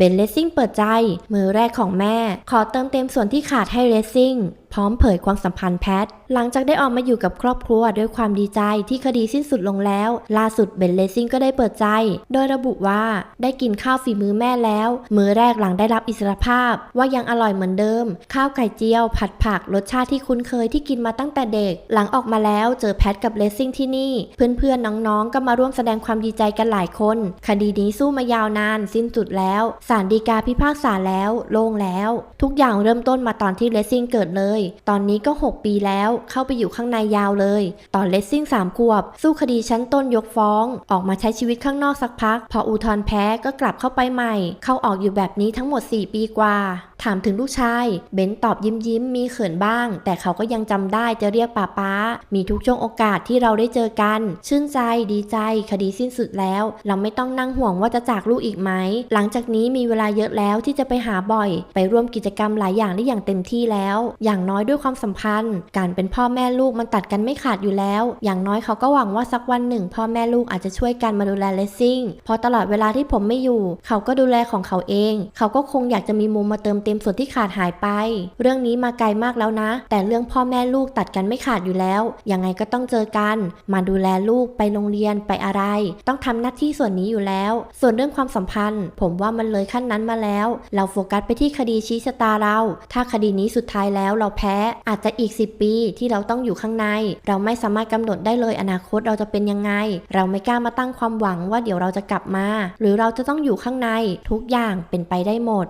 เบนเลสซิ่งเปิดใจ มือแรกของแม่ ขอเติมเต็มส่วนที่ขาดให้เลสซิ่งพร้อมเผยความสัมพันธ์แพท หลังจากได้ออกมาอยู่กับครอบครัวด้วยความดีใจที่คดีสิ้นสุดลงแล้ว ล่าสุดเบนเลซิ่งก็ได้เปิดใจ โดยระบุว่าได้กินข้าวฝีมือแม่แล้ว มือแรกหลังได้รับอิสรภาพ ว่ายังอร่อยเหมือนเดิม ข้าวไก่เจียว ผัดผักรสชาติที่คุ้นเคยที่กินมาตั้งแต่เด็ก หลังออกมาแล้วเจอแพทกับเลซิ่งที่นี่ เพื่อนๆน้องๆ ก็มาร่วมแสดงความดีใจกันหลายคน คดีนี้สู้มายาวนานสิ้นสุดแล้วศาลฎีกาพิพากษาแล้ว โล่งแล้ว ทุกอย่างเริ่มต้นมาตอนที่เลซิ่งเกิดเลยตอนนี้ก็ 6 ปีแล้วเข้าไปอยู่ข้างในยาวเลย ตอนเลสซิ่ง3ขวบ สู้คดีชั้นต้นยกฟ้อง ออกมาใช้ชีวิตข้างนอกสักพัก พออูทอนแพ้ก็กลับเข้าไปใหม่ เข้าออกอยู่แบบนี้ทั้งหมด 4 ปีกว่า ถามถึงลูกชาย เบนตอบยิ้มยิ้มมีเขินบ้าง แต่เขาก็ยังจำได้จะเรียกป้าป้า มีทุกช่วงโอกาสที่เราได้เจอกัน ชื่นใจดีใจ คดีสิ้นสุดแล้ว เราไม่ต้องนั่งห่วงว่าจะจากลูกอีกไหม หลังจากนี้มีเวลาเยอะแล้วที่จะไปหาบ่อย ไปร่วมกิจกรรมหลายอย่างได้อย่างเต็มที่แล้ว อย่างน้อยด้วยความสัมพันธ์ การเป็นพ่อแม่ลูกมันตัดกันไม่ขาดอยู่แล้ว อย่างน้อยเขาก็หวังว่าสักวันหนึ่ง พ่อแม่ลูกอาจจะช่วยกันมาดูแลเลสซิ่งพอตลอดเวลาที่ผมไม่อยู่ เขาก็ดูแลของเขาเอง เขาก็คงอยากจะมีมุมมาเติมเต็มส่วนที่ขาดหายไป เรื่องนี้มาไกลมากแล้วนะ แต่เรื่องพ่อแม่ลูกตัดกันไม่ขาดอยู่แล้ว ยังไงก็ต้องเจอกัน มาดูแลลูกไปโรงเรียนไปอะไร ต้องทำหน้าที่ส่วนนี้อยู่แล้ว ส่วนเรื่องความสัมพันธ์ ผมว่ามันเลยขั้นนั้นมาแล้ว เราโฟกัสไปที่คดีชี้ชะตาเรา ถ้าคดีนี้สุดท้ายแล้วเราแพ้ อาจจะอีก 10 ปีที่เราต้องอยู่ข้างใน เราไม่สามารถกำหนดได้เลยอนาคตเราจะเป็นยังไง เราไม่กล้ามาตั้งความหวังว่าเดี๋ยวเราจะกลับมา หรือเราจะต้องอยู่ข้างในทุกอย่างเป็นไปได้หมด